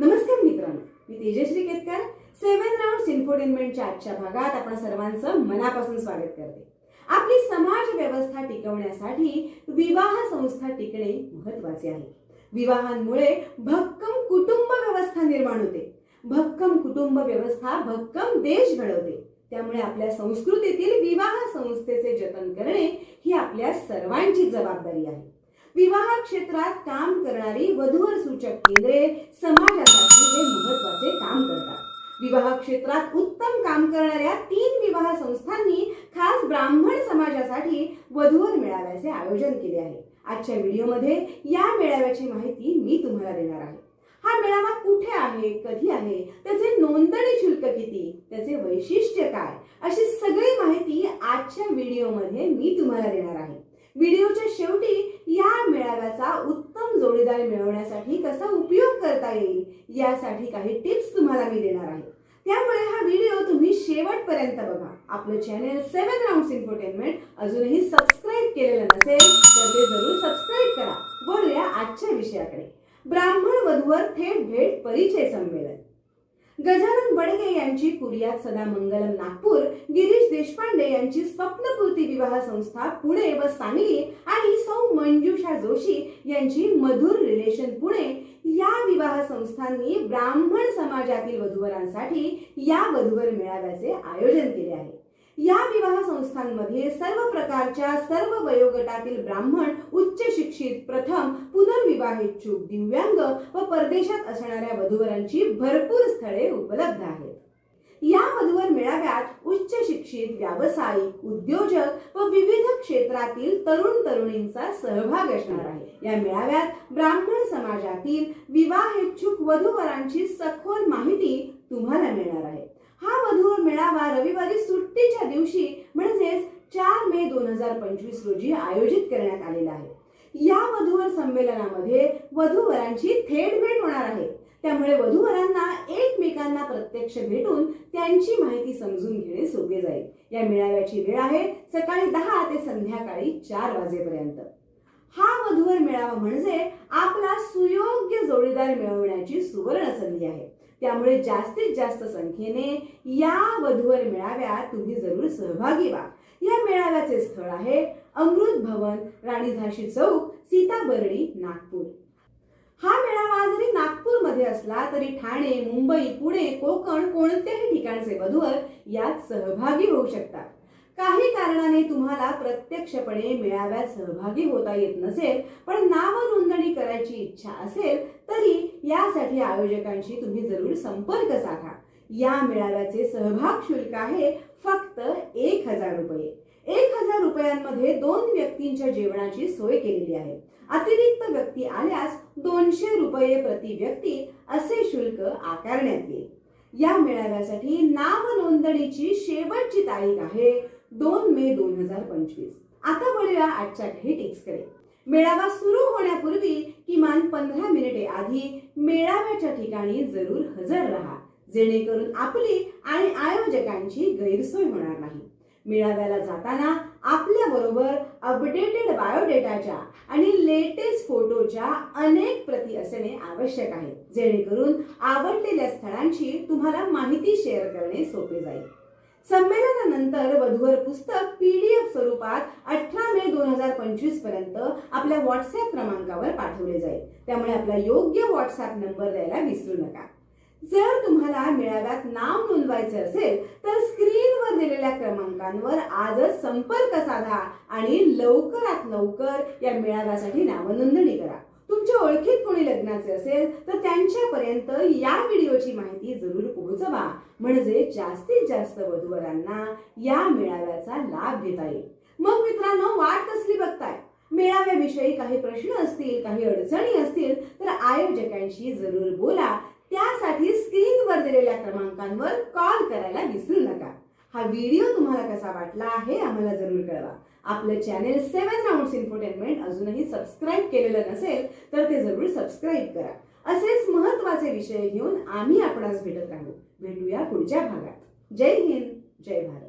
नमस्कार मित्रांनो मी तेजश्री केतकर. सेवन राऊंड इन्फोटेनमेंटच्या आजच्या भागात आपण सर्वांचं मनापासून स्वागत करते. आपली समाज व्यवस्था टिकवण्यासाठी विवाह संस्था टिकणे महत्त्वाचे आहे. विवाहांमुळे भक्कम कुटुंब व्यवस्था निर्माण होते. भक्कम कुटुंब व्यवस्था भक्कम देश घडवते. त्यामुळे आपल्या संस्कृतीतील विवाह संस्थेचे जतन करणे ही आपल्या सर्वांची जबाबदारी आहे. विवाह क्षेत्रात काम करणारी वधूवर सूचक केंद्रे समाजात हे महत्त्वाचे काम करतात विवाह क्षेत्रात उत्तम काम करणाऱ्या तीन विवाह संस्थांनी खास ब्राह्मण समाजासाठी वधूवर मेळाव्याचे आयोजन केले आहे. आजच्या व्हिडिओमध्ये या मेळाव्याची माहिती मी तुम्हाला देणार आहे. हा मेळावा कुठे आहे कधी आहे त्याचे नोंदणी शुल्क किती त्याचे वैशिष्ट्य काय अशी सगळी माहिती आजच्या व्हिडिओमध्ये मी तुम्हाला देणार आहे. व्हिडिओच्या शेवटी या मेळाव्याचा उत्तम जोडीदार मिळवण्यासाठी कसा उपयोग करता येईल यासाठी काही टिप्स तुम्हाला मी देणार आहे. त्यामुळे हा व्हिडिओ तुम्ही शेवटपर्यंत बघा. आपलं चॅनेल सेवन राऊंड इन्फोटेनमेंट अजूनही सबस्क्राईब केलेलं नसेल तर ते जरूर सबस्क्राईब करा. बोलूया आजच्या विषयाकडे. ब्राह्मण वधूवर थेट भेट परिचय संमेलन. गजानन बडगे यांची कुरियात सदा मंगलम नागपूर गिरीश देशपांडे यांची स्वप्नपूर्ती विवाह संस्था पुणे व सांगली आणि सौ मंजुषा जोशी यांची मधुर रिलेशन पुणे. या विवाह संस्थांनी ब्राह्मण समाजातील वधूवरांसाठी या वधूवर मेळाव्याचे आयोजन केले आहे. या विवाह संस्थांमध्ये सर्व प्रकारच्या सर्व वयोगटातील ब्राह्मण उच्च शिक्षित प्रथम पुनर्विवाहेच्छुक दिव्यांग व परदेशात असणाऱ्या वधूवरांची भरपूर स्थळे उपलब्ध आहेत. या वधूवर मेळाव्यात उच्च शिक्षित व्यावसायिक उद्योजक व विविध क्षेत्रातील तरुण तरुणींचा सहभाग असणार आहे. या मेळाव्यात ब्राह्मण समाजातील विवाहेच्छुक वधूवरांची सखोल माहिती तुम्हाला मिळणार आहे. हा वधूवर मेळावा रविवारी सुट्टीच्या दिवशी म्हणजेच चार मे दोन हजार पंचवीस रोजी आयोजित करण्यात आलेला आहे. या वधूवर संमेलनामध्ये वधूवरांची थेट भेट होणार आहे. त्यामुळे वधूवरांना एकमेकांना प्रत्यक्ष भेटून त्यांची माहिती समजून घेणे सोपे जाईल. या मेळाव्याची वेळ आहे सकाळी दहा ते संध्याकाळी चार वाजेपर्यंत. हा वधूवर मेळावा म्हणजे आपला सुयोग्य जोडीदार मिळवण्याची सुवर्ण संधी आहे. त्यामुळे जास्तीत जास्त संख्येने या वधूवर मेळाव्यात तुम्ही जरूर सहभागी व्हा. या मेळाव्याचे स्थळ आहे अमृत भवन राणी झाशी चौक सीताबर्डी नागपूर. हा मेळावा जरी नागपूरमध्ये असला तरी ठाणे मुंबई पुणे कोकण कोणत्याही ठिकाणचे वधूवर यात सहभागी होऊ शकतात. काही कारणाने तुम्हाला प्रत्यक्षपणे मेळाव्यात सहभागी होता येत नसेल पण नाव नोंदणी करायची इच्छा असेल तरी यासाठी आयोजकांशी तुम्ही जरूर संपर्क साधा. या मेळाव्याचे सहभाग शुल्क आहे फक्त एक हजार रुपये. एक हजार रुपयांमध्ये दोन व्यक्तींच्या जेवणाची सोय केलेली आहे. अतिरिक्त व्यक्ती आल्यास दोनशे रुपये प्रति व्यक्ती असे शुल्क आकारण्यात येईल. या मेळाव्यासाठी नाव नोंदणीची शेवटची तारीख आहे दोन मे दोन हजार पंचवीस. आता बोलूया आजच्या काही टिप्सकडे मेळावा सुरू होण्यापूर्वी किमान पंधरा मिनिटे आधी मेळाव्याच्या ठिकाणी जरूर हजर राहा. जेणेकरून आपली आणि आयोजकांची गैरसोय होणार नाही. मेळाव्याला जाताना आपल्याबरोबर अपडेटेड बायोडेटाच्या आणि लेटेस्ट फोटोच्या अनेक प्रती असणे आवश्यक आहे जेणेकरून आवडलेल्या स्थळांची तुम्हाला माहिती शेअर करणे सोपे जाईल. संमेलनानंतर वधूवर पुस्तक पीडीएफ स्वरूपात अठरा मे दोन हजार पंचवीसपर्यंत आपल्या व्हॉट्सअप क्रमांकावर पाठवले जाईल. त्यामुळे आपला योग्य व्हॉट्सअप नंबर द्यायला विसरू नका. जर तुम्हाला मेळाव्यात नाव नोंदवायचे असेल तर स्क्रीनवर दिलेल्या क्रमांकांवर आजच संपर्क साधा आणि लवकरात लवकर या मेळाव्यासाठी नाव नोंदणी करा. तुमच्या ओळखीत कोणी लग्नाचे असेल तर त्यांच्यापर्यंत या व्हिडिओची माहिती जरूर पोहोचवा. म्हणजे जास्तीत जास्त वधूवरांना या मेळाव्याचा लाभ घेता येईल. मग मित्रांनो वाट कसली बघताय? मेळाव्याविषयी काही प्रश्न असतील काही अडचणी असतील तर आयोजकांशी जरूर बोला. त्यासाठी स्क्रीनवर दिलेल्या क्रमांकांवर कॉल करायला विसरू नका. हा व्हिडिओ तुम्हाला कसा वाटला आहे आम्हाला जरूर कळवा. आपलं चॅनेल सेवन राऊंड इन्फोटेनमेंट अजूनही सबस्क्राईब केलेलं नसेल तर ते जरूर सबस्क्राईब करा. असेच महत्त्वाचे विषय घेऊन आम्ही आपणास भेटत राहू. भेटूया पुढच्या भागात. जय हिंद जय भारत.